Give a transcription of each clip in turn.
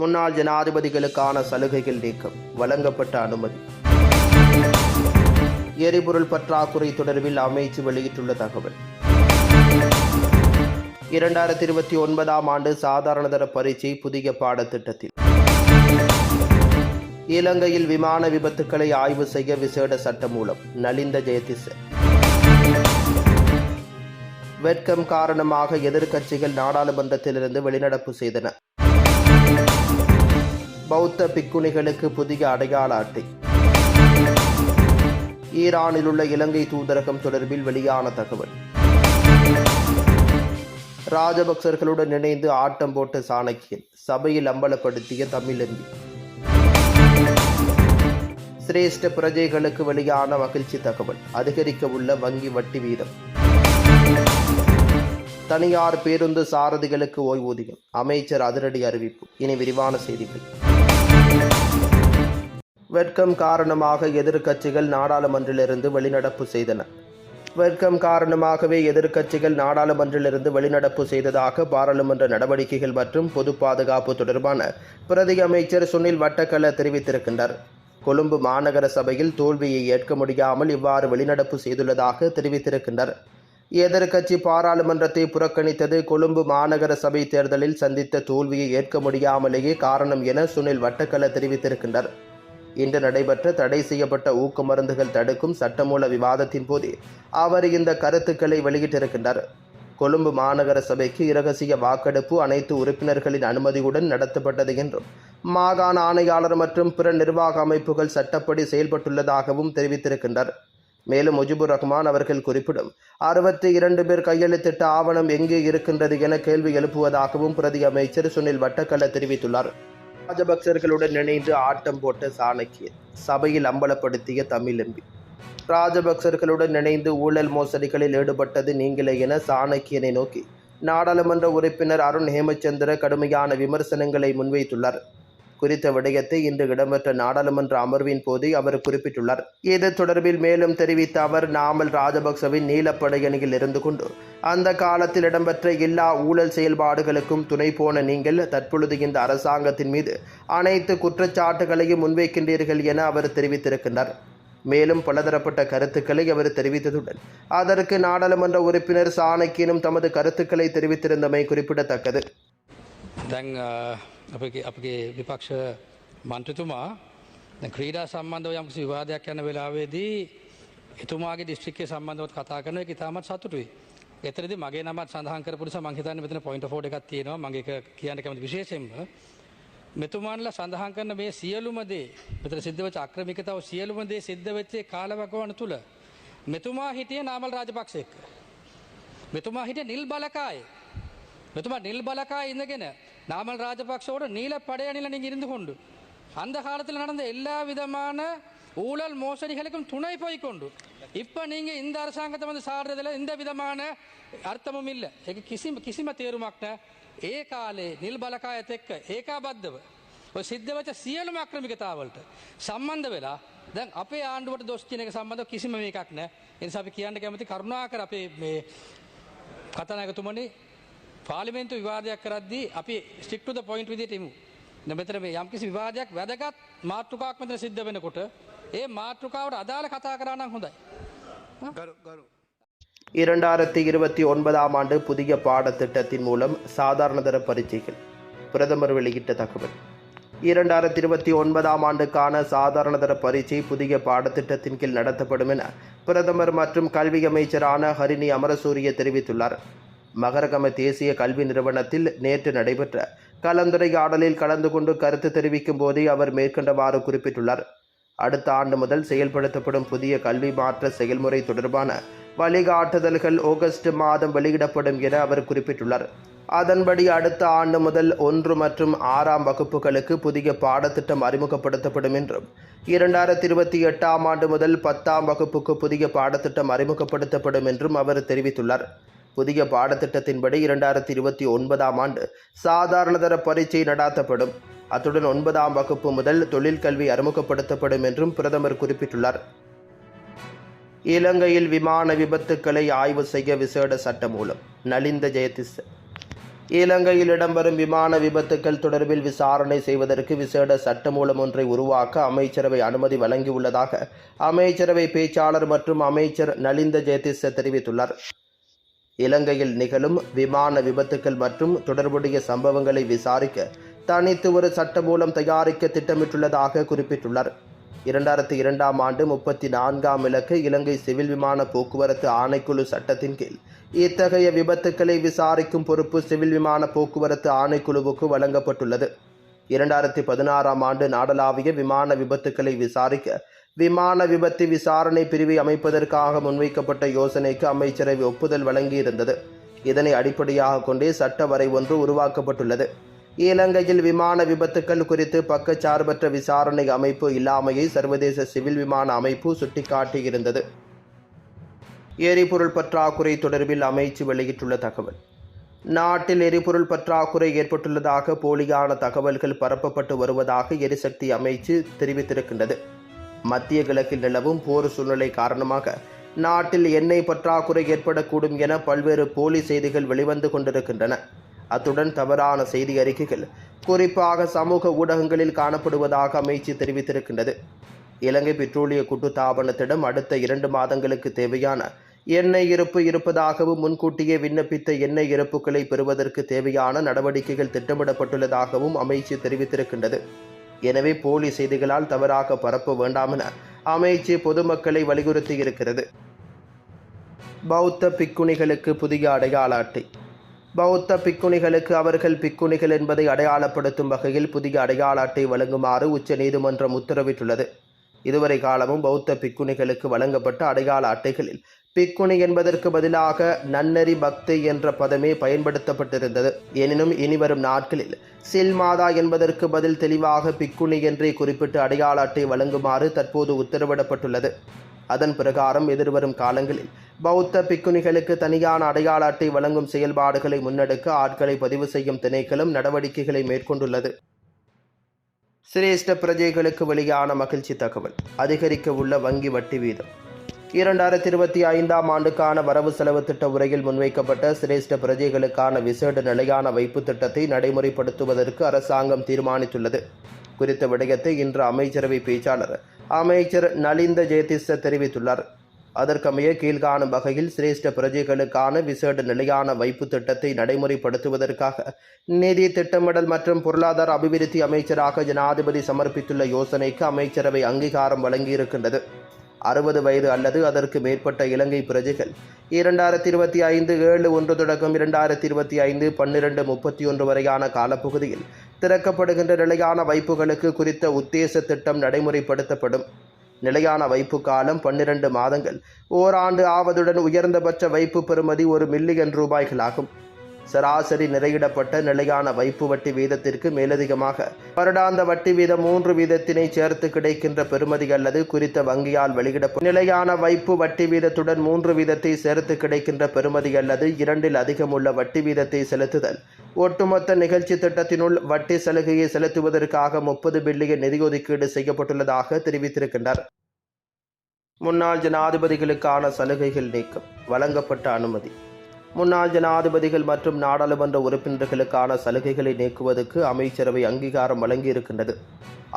முன்னாள் ஜனாதிபதிகளுக்கான சலுகைகள் நீக்கம் வழங்கப்பட்ட அனுமதி. எரிபொருள் பற்றாக்குறை தொடர்பில் அமைச்சு வெளியிட்டுள்ள தகவல். இரண்டாயிரத்தி இருபத்தி ஒன்பதாம் ஆண்டு சாதாரணதர பரீட்சை புதிய பாடத்திட்டத்தில். இலங்கையில் விமான விபத்துக்களை ஆய்வு செய்ய விசேட சட்டம் மூலம் நலிந்த ஜெயதிச வெட்கம் காரணமாக எதிர்க்கட்சிகள் நாடாளுமன்றத்திலிருந்து வெளிநடப்பு செய்தன. பௌத்த பிக்குணிகளுக்கு புதிய அடையாள அட்டை. ஈரானில் உள்ள இலங்கை தூதரகம் தொடர்பில் வெளியான தகவல். ராஜபக்சர்களுடன் இணைந்து ஆட்டம் போட்ட சாணக்கியன் சபையில் அம்பலப்படுத்திய தமிழ் சிரேஷ்ட பிரஜைகளுக்கு வெளியான மகிழ்ச்சி தகவல். அதிகரிக்க உள்ள வங்கி வட்டி வீதம். தனியார் பேருந்து சாரதிகளுக்கு ஓய்வூதியம். அமைச்சர் அதிரடி அறிவிப்பு. இனி விரிவான செய்திகள். வெட்கம் காரணமாக எதிர்க்கட்சிகள் நாடாளுமன்றிலிருந்து வெளிநடப்பு செய்தன. வெட்கம் காரணமாகவே எதிர்க்கட்சிகள் நாடாளுமன்றிலிருந்து வெளிநடப்பு செய்ததாக பாராளுமன்ற நடவடிக்கைகள் மற்றும் பொது பாதுகாப்பு தொடர்பான பிரதி அமைச்சர் சுனில் வட்டக்கல தெரிவித்திருக்கின்றார். கொழும்பு மாநகர சபையில் தோல்வியை ஏற்க முடியாமல் இவ்வாறு வெளிநடப்பு செய்துள்ளதாக தெரிவித்திருக்கின்றார். எதிர்க்கட்சி பாராளுமன்றத்தை புறக்கணித்தது கொழும்பு மாநகர சபை தேர்தலில் சந்தித்த தோல்வியை ஏற்க முடியாமலேயே காரணம் என சுனில் வட்டக்கல தெரிவித்திருக்கின்றார். இன்று நடைபெற்ற தடை செய்யப்பட்ட ஊக்க மருந்துகள் தடுக்கும் சட்டமூல விவாதத்தின் போது அவர் இந்த கருத்துக்களை வெளியிட்டிருக்கின்றார். கொழும்பு மாநகர சபைக்கு இரகசிய வாக்கெடுப்பு அனைத்து உறுப்பினர்களின் அனுமதியுடன் நடத்தப்பட்டது என்றும் மாகாண ஆணையாளர் மற்றும் பிற நிர்வாக அமைப்புகள் சட்டப்படி செயல்பட்டுள்ளதாகவும் தெரிவித்திருக்கின்றார். மேலும் முஜிபுர் ரஹ்மான் அவர்கள் குறிப்பிடும் அறுபத்தி இரண்டு பேர் கையெழுத்திட்ட ஆவணம் எங்கே இருக்கின்றது என கேள்வி எழுப்புவதாகவும் பிரதி அமைச்சர் சுனில் வட்டக்கல்ல தெரிவித்துள்ளார். ராஜபக்சர்களுடன் இணைந்து ஆட்டம் போட்ட சாணக்கியன் சபையில் அம்பலப்படுத்திய தமிழம்பி. ராஜபக்சர்களுடன் இணைந்து ஊழல் மோசடிகளில் ஈடுபட்டது நீங்களே என சாணக்கியனை நோக்கி நாடாளுமன்ற உறுப்பினர் அருண் ஹேமச்சந்திர கடுமையான விமர்சனங்களை முன்வைத்துள்ளார். குறித்த விடயத்தை இன்று இடம்பெற்ற நாடாளுமன்ற அமர்வின் போது அவர் குறிப்பிட்டுள்ளார். இது தொடர்பில் மேலும் தெரிவித்த அவர் நாமல் ராஜபக்சவின் நீலப்படையணியில் இருந்து கொண்டு அந்த காலத்தில் இடம்பெற்ற எல்லா ஊழல் செயல்பாடுகளுக்கும் துணை போன நீங்கள் தற்பொழுது இந்த அரசாங்கத்தின் மீது அனைத்து குற்றச்சாட்டுகளையும் முன்வைக்கின்றீர்கள் என அவர் தெரிவித்திருக்கின்றார். மேலும் பலதரப்பட்ட கருத்துக்களை அவர் தெரிவித்ததுடன் அதற்கு நாடாளுமன்ற உறுப்பினர் சாணக்கியனும் தமது கருத்துக்களை தெரிவித்திருந்தமை குறிப்பிடத்தக்கது. අපගේ විපක්ෂ මන්ත්‍රතුමා ක්‍රීඩා සම්බන්ධව යම්කිසි විවාදයක් යන වෙලාවේදී එතුමාගේ දිස්ත්‍රික්කය සම්බන්ධවත් කතා කරන එක ඉතාමත් සතුටුයි. එතරදි මගේ නමත් සඳහන්කර පුරස මංහිතන්න මෙතන පොයින්ට ෝඩ එකක් තියෙනවා මගේ කියන්න කැමති විශේෂෙන්ම මෙතුමාන්ල සඳහන් කරන මේ සියලුමදේ මෙතර සිද්ධව චක්‍රමිකතාව සියලුමදේ සිද්ධ වෙච්චේ කාලවකවන තුළ මෙතුමා හිටිය නාමල් රාජපක්ෂෙක්. මෙතුමා හිට නිල් බලකායි. මෙතුමා නිල් බලකා ඉඳගෙන நாமல் ராஜபக்சோட நீல படையணில நீங்க இருந்து கொண்டு அந்த காலத்தில் நடந்த எல்லா விதமான ஊழல் மோசடிகளுக்கும் துணை போய் கொண்டு இப்ப நீங்க இந்த அரசாங்கத்தை வந்து சாடுறதுல எந்த விதமான අර්ථමම ඉල්ල එක කිසිම කිසිම තේරුමක් නෑ ඒ කාලේ නිල් බලකායත එක්ක ඒකාබද්ධව ඔය සිද්ධවච සියලුම අක්‍රමිකතාවලට සම්බන්ධ වෙලා දැන් අපේ ආණ්ඩුවට දොස් කියන එක සම්බන්ධව කිසිම මේකක් නෑ එනිසා අපි කියන්න කැමති කරුණාකර අපේ මේ කතනායකතුමනි පාලිමෙන්තු විවාදයක් කරද්දී අපි ස්ටික්ටුද පොයින්ට් විදිට එමු. මෙතර මේ යම්කිසි විවාදයක් වැදගත් මාතෘකාවක් මෙතන සිද්ධ වෙනකොට ඒ මාතෘකාවට අදාළ කතා කරනම් හොඳයි. இரண்டாயிரத்தி இருபத்தி ஒன்பதாம் ஆண்டு புதிய பாடத்திட்டத்தின் மூலம் சாதாரணதர பரீட்சைகள் பிரதமர் வெளியிட்ட தகவல் இரண்டாயிரத்தி இருபத்தி ஒன்பதாம் ஆண்டுக்கான சாதாரணதர பரீட்சை புதிய பாடத்திட்டத்தின் கீழ் நடத்தப்படும் என பிரதமர் மற்றும் கல்வி அமைச்சரான ஹரிணி அமரசூரிய தெரிவித்துள்ளார் மகரகம தேசிய கல்வி நிறுவனத்தில் நேற்று நடைபெற்ற கலந்துரையாடலில் கலந்து கொண்டு கருத்து தெரிவிக்கும் போதே அவர் மேற்கண்டவாறு குறிப்பிட்டுள்ளார். அடுத்த ஆண்டு முதல் செயல்படுத்தப்படும் புதிய கல்வி மாற்ற செயல்முறை தொடர்பான வழிகாட்டுதல்கள் ஆகஸ்ட் மாதம் வெளியிடப்படும் என அவர் குறிப்பிட்டுள்ளார். அதன்படி அடுத்த ஆண்டு முதல் ஒன்று மற்றும் ஆறாம் வகுப்புகளுக்கு புதிய பாடத்திட்டம் அறிமுகப்படுத்தப்படும் என்றும் இரண்டாயிரத்தி இருபத்தி எட்டாம் ஆண்டு முதல் பத்தாம் வகுப்புக்கு புதிய பாடத்திட்டம் அறிமுகப்படுத்தப்படும் என்றும் அவர் தெரிவித்துள்ளார். புதிய பாடத்திட்டத்தின்படி இரண்டாயிரத்தி இருபத்தி ஒன்பதாம் ஆண்டு சாதாரணதர பரீட்சை நடாத்தப்படும். அத்துடன் ஒன்பதாம் வகுப்பு முதல் தொழிற்கல்வி அறிமுகப்படுத்தப்படும் என்றும் பிரதமர் குறிப்பிட்டுள்ளார். இலங்கையில் விமான விபத்துக்களை ஆய்வு செய்ய விசேட சட்ட மூலம் நலிந்த ஜெயதிஸ். இலங்கையில் இடம்பெறும் விமான விபத்துக்கள் தொடர்பில் விசாரணை செய்வதற்கு விசேட சட்டமூலம் ஒன்றை உருவாக்க அமைச்சரவை அனுமதி வழங்கியுள்ளதாக அமைச்சரவை பேச்சாளர் மற்றும் அமைச்சர் நலிந்த ஜெயதிச தெரிவித்துள்ளார். இலங்கையில் நிகழும் விமான விபத்துக்கள் மற்றும் தொடர்புடைய சம்பவங்களை விசாரிக்க தனித்து ஒரு சட்டமூலம் தயாரிக்க திட்டமிட்டுள்ளதாக குறிப்பிட்டுள்ளார். இரண்டாயிரத்தி இரண்டாம் ஆண்டு முப்பத்தி நான்காம் இலக்கு இலங்கை சிவில் விமான போக்குவரத்து ஆணைக்குழு சட்டத்தின் கீழ் இத்தகைய விபத்துக்களை விசாரிக்கும் பொறுப்பு சிவில் விமான போக்குவரத்து ஆணைக்குழுவுக்கு வழங்கப்பட்டுள்ளது. இரண்டாயிரத்தி பதினாறாம் ஆண்டு நாடளாவிய விமான விபத்துக்களை விசாரிக்க விமான விபத்து விசாரணை பிரிவை அமைப்பதற்காக முன்வைக்கப்பட்ட யோசனைக்கு அமைச்சரவை ஒப்புதல் வழங்கியிருந்தது. இதனை அடிப்படையாக கொண்டே சட்ட வரை ஒன்று உருவாக்கப்பட்டுள்ளது. இலங்கையில் விமான விபத்துக்கள் குறித்து பக்கச்சார்பற்ற விசாரணை அமைப்பு இல்லாமையை சர்வதேச சிவில் விமான அமைப்பு சுட்டிக்காட்டியிருந்தது. எரிபொருள் பற்றாக்குறை தொடர்பில் அமைச்சு வெளியிட்டுள்ள தகவல். நாட்டில் எரிபொருள் பற்றாக்குறை ஏற்பட்டுள்ளதாக போலியான தகவல்கள் பரப்பப்பட்டு வருவதாக எரிசக்தி அமைச்சு தெரிவித்திருக்கின்றது. மத்திய கிழக்கில் நிலவும் போர் சூழ்நிலை காரணமாக நாட்டில் எண்ணெய் பற்றாக்குறை ஏற்படக்கூடும் என பல்வேறு போலி செய்திகள் வெளிவந்து கொண்டிருக்கின்றன. அத்துடன் தவறான செய்தி அறிக்கைகள் குறிப்பாக சமூக ஊடகங்களில் காணப்படுவதாக அமைச்சு தெரிவித்திருக்கின்றது. இலங்கை பெட்ரோலிய கூட்டுத்தாபனத்திடம் அடுத்த இரண்டு மாதங்களுக்கு தேவையான எண்ணெய் இருப்பு இருப்பதாகவும் முன்கூட்டியே விண்ணப்பித்த எண்ணெய் இருப்புகளை பெறுவதற்கு தேவையான நடவடிக்கைகள் திட்டமிடப்பட்டுள்ளதாகவும் அமைச்சு தெரிவித்திருக்கின்றது. எனவே போலி செய்திகளால் தவறாக பரப்ப வேண்டாம் என அமைச்சு பொதுமக்களை வலியுறுத்தியிருக்கிறது பௌத்த பிக்குணிகளுக்கு புதிய அடையாள அட்டை. பௌத்த பிக்குணிகளுக்கு அவர்கள் பிக்குணிகள் என்பதை அடையாளப்படுத்தும் வகையில் புதிய அடையாள அட்டை வழங்குமாறு உச்ச நீதிமன்றம் உத்தரவிட்டுள்ளது. இதுவரை காலமும் பௌத்த பிக்குணிகளுக்கு வழங்கப்பட்ட அடையாள அட்டைகளில். பிக்குணி என்பதற்கு பதிலாக நன்னெறி பக்தி என்ற பதமே பயன்படுத்தப்பட்டிருந்தது. எனினும் இனிவரும் நாட்களில் சில்மாதா என்பதற்கு பதில் தெளிவாக பிக்குணி என்றே குறிப்பிட்டு அடையாள அட்டை வழங்குமாறு தற்போது உத்தரவிடப்பட்டுள்ளது. அதன் பிரகாரம் எதிர்வரும் காலங்களில் பௌத்த பிக்குணிகளுக்கு தனியான அடையாள அட்டை வழங்கும் செயல்பாடுகளை முன்னெடுக்க ஆட்களை பதிவு செய்யும் திணைக்களும் நடவடிக்கைகளை மேற்கொண்டுள்ளது. சிரேஷ்ட பிரஜைகளுக்கு வெளியான மகிழ்ச்சி தகவல். அதிகரிக்க உள்ள வங்கி வட்டி வீதம். இரண்டாயிரத்தி இருபத்தி ஐந்தாம் ஆண்டுக்கான வரவு செலவு திட்ட உரையில் முன்வைக்கப்பட்ட சிரேஷ்ட பிரஜைகளுக்கான விசேட நிலையான வைப்பு திட்டத்தை நடைமுறைப்படுத்துவதற்கு அரசாங்கம் தீர்மானித்துள்ளது. குறித்த விடயத்தை இன்று அமைச்சரவை பேச்சாளர் அமைச்சர் நலிந்த ஜெயதிஷ தெரிவித்துள்ளார். அதற்கமைய கீழ்காணும் வகையில் சிரேஷ்ட பிரஜைகளுக்கான விசேட நிலையான வைப்பு திட்டத்தை நடைமுறைப்படுத்துவதற்காக நிதி திட்டமிடல் மற்றும் பொருளாதார அபிவிருத்தி அமைச்சராக ஜனாதிபதி சமர்ப்பித்துள்ள யோசனைக்கு அமைச்சரவை அங்கீகாரம் வழங்கியிருக்கின்றது. அறுபது வயது அல்லது அதற்கு மேற்பட்ட இலங்கை பிரஜைகள் இரண்டாயிரத்தி இருபத்தி ஐந்து ஏழு ஒன்று தொடக்கம் இரண்டாயிரத்தி இருபத்தி ஐந்து பன்னிரண்டு முப்பத்தி ஒன்று வரையான காலப்பகுதியில் திறக்கப்படுகின்ற நிலையான வைப்புகளுக்கு குறித்த உத்தேச திட்டம் நடைமுறைப்படுத்தப்படும். நிலையான வைப்பு காலம் பன்னிரண்டு மாதங்கள். ஓராண்டு ஆவதுடன் உயர்ந்தபட்ச வைப்பு பெறுமதி ஒரு மில்லியன் ரூபாய்களாகும். சராசரி நிறையிடப்பட்ட நிலையான வைப்பு வட்டி வீதத்திற்கு மேலதிகமாக. வருடாந்த வட்டி வீதம் மூன்று வீதத்தினை சேர்த்து கிடைக்கின்ற பெறுமதி அல்லது குறித்த வங்கியால் வெளியிடப்படும் நிலையான வைப்பு வட்டி வீதத்துடன் மூன்று வீதத்தை சேர்த்து கிடைக்கின்ற பெறுமதி அல்லது இரண்டில் அதிகமுள்ள வட்டி வீதத்தை செலுத்துதல். ஒட்டுமொத்த நிகழ்ச்சி திட்டத்தினுள் வட்டி சலுகையை செலுத்துவதற்காக முப்பது பில்லியன் நிதி ஒதுக்கீடு செய்யப்பட்டுள்ளதாக தெரிவித்திருக்கின்றார். முன்னாள் ஜனாதிபதிகளுக்கான சலுகைகள் நீக்கம். வழங்கப்பட்ட அனுமதி. முன்னாள் ஜனாதிபதிகள் மற்றும் நாடாளுமன்ற உறுப்பினர்களுக்கான சலுகைகளை நீக்குவதற்கு அமைச்சரவை அங்கீகாரம் வழங்கியிருக்கின்றது.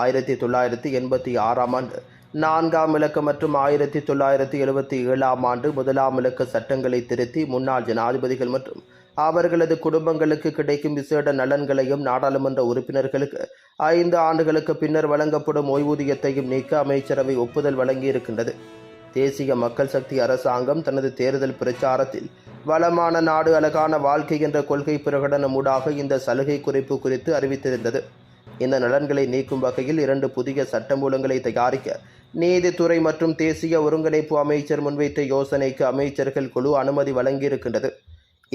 ஆயிரத்தி தொள்ளாயிரத்தி எண்பத்தி ஆறாம் ஆண்டு நான்காம் இலக்கு மற்றும் ஆயிரத்தி தொள்ளாயிரத்தி எழுபத்தி ஏழாம் ஆண்டு முதலாம் இலக்க சட்டங்களை திருத்தி முன்னாள் ஜனாதிபதிகள் மற்றும் அவர்களது குடும்பங்களுக்கு கிடைக்கும் விசேட நலன்களையும் நாடாளுமன்ற உறுப்பினர்களுக்கு ஐந்து ஆண்டுகளுக்கு பின்னர் வழங்கப்படும் ஓய்வூதியத்தையும் நீக்க அமைச்சரவை ஒப்புதல் வழங்கியிருக்கின்றது. தேசிய மக்கள் சக்தி அரசாங்கம் தனது தேர்தல் பிரச்சாரத்தில் வளமான நாடு அழகான வாழ்க்கை என்ற கொள்கை பிரகடனம் ஊடாக இந்த சலுகை குறைப்பு குறித்து அறிவித்திருந்தது. இந்த நலன்களை நீக்கும் வகையில் இரண்டு புதிய சட்டமூலங்களை தயாரிக்க நீதித்துறை மற்றும் தேசிய ஒருங்கிணைப்பு அமைச்சர் முன்வைத்த யோசனைக்கு அமைச்சர்கள் குழு அனுமதி வழங்கியிருக்கின்றது.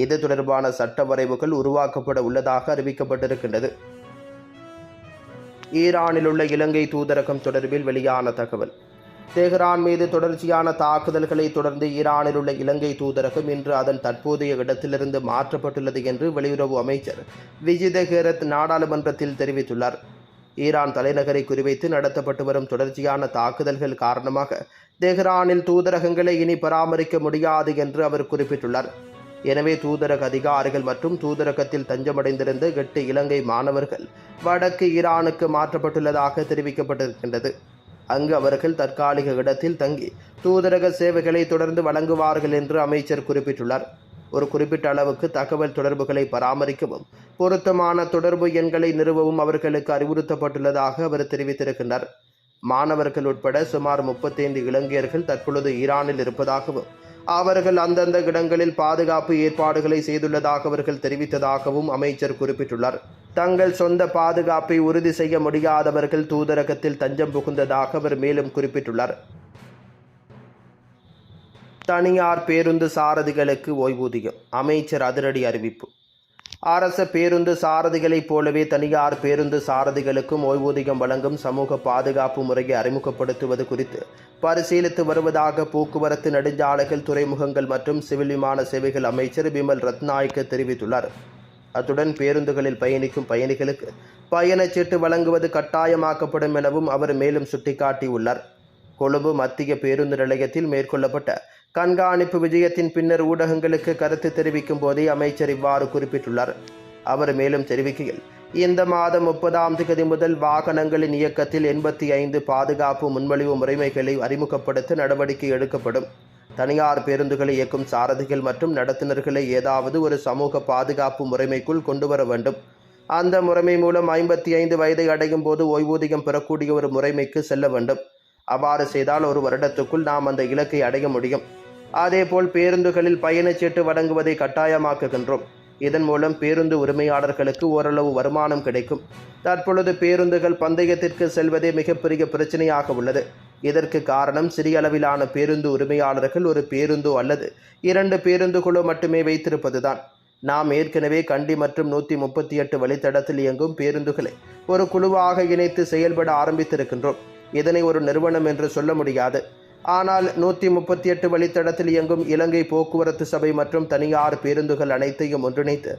இது தொடர்பான சட்ட வரைவுகள் உருவாக்கப்பட உள்ளதாக அறிவிக்கப்பட்டிருக்கின்றது. ஈரானில் உள்ள இலங்கை தூதரகம் தொடர்பில் வெளியான தகவல். தெஹ்ரான் மீது தொடர்ச்சியான தாக்குதல்களை தொடர்ந்து ஈரானில் உள்ள இலங்கை தூதரகம் இன்று அதன் தற்போதைய இடத்திலிருந்து மாற்றப்பட்டுள்ளது என்று வெளியுறவு அமைச்சர் விஜித ஹேரத் நாடாளுமன்றத்தில் தெரிவித்துள்ளார். ஈரான் தலைநகரை குறிவைத்து நடத்தப்பட்டு வரும் தொடர்ச்சியான தாக்குதல்கள் காரணமாக தெஹ்ரானில் தூதரகங்களை இனி பராமரிக்க முடியாது என்று அவர் குறிப்பிட்டுள்ளார். எனவே தூதரக அதிகாரிகள் மற்றும் தூதரகத்தில் தஞ்சமடைந்திருந்த எட்டு இலங்கை மாணவர்கள் வடக்கு ஈரானுக்கு மாற்றப்பட்டுள்ளதாக தெரிவிக்கப்பட்டிருக்கின்றது. அங்கு அவர்கள் தற்காலிக இடத்தில் தங்கி தூதரக சேவைகளை தொடர்ந்து வழங்குவார்கள் என்று அமைச்சர் குறிப்பிட்டுள்ளார். ஒரு குறிப்பிட்ட அளவுக்கு தகவல் தொடர்புகளை பராமரிக்கவும் பொருத்தமான தொடர்பு எண்களை நிறுவவும் அவர்களுக்கு அறிவுறுத்தப்பட்டுள்ளதாக அவர் தெரிவித்திருக்கின்றார். மாணவர்கள் உட்பட சுமார் முப்பத்தைந்து இலங்கையர்கள் தற்பொழுது ஈரானில் இருப்பதாகவும் அவர்கள் அந்தந்த இடங்களில் பாதுகாப்பு ஏற்பாடுகளை செய்துள்ளதாக அவர்கள் தெரிவித்ததாகவும் அமைச்சர் குறிப்பிட்டுள்ளார். தங்கள் சொந்த பாதுகாப்பை உறுதி செய்ய முடியாதவர்கள் தூதரகத்தில் தஞ்சம் புகுந்ததாக அவர் மேலும் குறிப்பிட்டுள்ளார். தனியார் பேருந்து சாரதிகளுக்கு ஓய்வூதியம் அமைச்சர் அதிரடி அறிவிப்பு. அரச பேருந்து சாரதிகளைப் போலவே தனியார் பேருந்து சாரதிகளுக்கும் ஓய்வூதியம் வழங்கும் சமூக பாதுகாப்பு முறையை அறிமுகப்படுத்துவது குறித்து பரிசீலித்து வருவதாக போக்குவரத்து நெடுஞ்சாலைகள் துறைமுகங்கள் மற்றும் சிவில் விமான சேவைகள் அமைச்சர் பிமல் ரத்நாயக்க தெரிவித்துள்ளார். அத்துடன் பேருந்துகளில் பயணிக்கும் பயணிகளுக்கு பயணச்சீட்டு வழங்குவது கட்டாயமாக்கப்படும் எனவும் அவர் மேலும் சுட்டிக்காட்டியுள்ளார். கொழும்பு மத்திய பேருந்து நிலையத்தில் மேற்கொள்ளப்பட்ட கண்காணிப்பு விஜயத்தின் பின்னர் ஊடகங்களுக்கு கருத்து தெரிவிக்கும் போதே அமைச்சர் இவ்வாறு குறிப்பிட்டுள்ளார். அவர் மேலும் தெரிவிக்கையில் இந்த மாதம் முப்பதாம் தேதி முதல் வாகனங்களின் இயக்கத்தில் எண்பத்தி ஐந்து பாதுகாப்பு முன்மொழிவு முறைமைகளை அறிமுகப்படுத்த நடவடிக்கை எடுக்கப்படும். தனியார் பேருந்துகளை இயக்கும் சாரதிகள் மற்றும் நடத்துனர்களை ஏதாவது ஒரு சமூக பாதுகாப்பு முறைமைக்குள் கொண்டு வர வேண்டும். அந்த முறைமை மூலம் ஐம்பத்தி ஐந்து வயதை அடையும் போது ஓய்வூதியம் பெறக்கூடிய ஒரு முறைமைக்கு செல்ல வேண்டும். அவ்வாறு செய்தால் ஒரு வருடத்துக்குள் நாம் அந்த இலக்கை அடைய முடியும். அதேபோல் பேருந்துகளில் பயணச்சீட்டு வழங்குவதை கட்டாயமாக்குகின்றோம். இதன் மூலம் பேருந்து உரிமையாளர்களுக்கு ஓரளவு வருமானம் கிடைக்கும். தற்பொழுது பேருந்துகள் பந்தயத்திற்கு செல்வதே மிகப்பெரிய பிரச்சனையாக உள்ளது. இதற்கு காரணம் சிறிய அளவிலான பேருந்து உரிமையாளர்கள் ஒரு பேருந்தோ அல்லது இரண்டு பேருந்துகளோ மட்டுமே வைத்திருப்பதுதான். நாம் ஏற்கனவே கண்டி மற்றும் நூற்றி முப்பத்தி எட்டு வழித்தடத்தில் இயங்கும் பேருந்துகளை ஒரு குழுவாக இணைத்து செயல்பட ஆரம்பித்திருக்கின்றோம். இதனை ஒரு நிறுவனம் என்று சொல்ல முடியாது. ஆனால் நூற்றி முப்பத்தி எட்டு வழித்தடத்தில் இயங்கும் இலங்கை போக்குவரத்து சபை மற்றும் தனியார் பேருந்துகள் அனைத்தையும் ஒன்றிணைத்து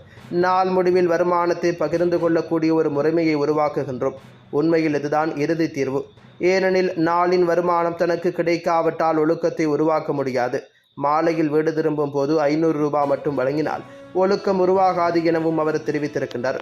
நாள் முடிவில் வருமானத்தை பகிர்ந்து கொள்ளக்கூடிய ஒரு முறைமையை உருவாக்குகின்றோம். உண்மையில் இதுதான் இறுதி தீர்வு. ஏனெனில் நாளின் வருமானம் தனக்கு கிடைக்காவிட்டால் ஒழுக்கத்தை உருவாக்க முடியாது. மாலையில் வீடு திரும்பும் போது ஐநூறு ரூபாய் மட்டும் வழங்கினால் ஒழுக்கம் உருவாகாது எனவும் அவர் தெரிவித்திருக்கின்றார்.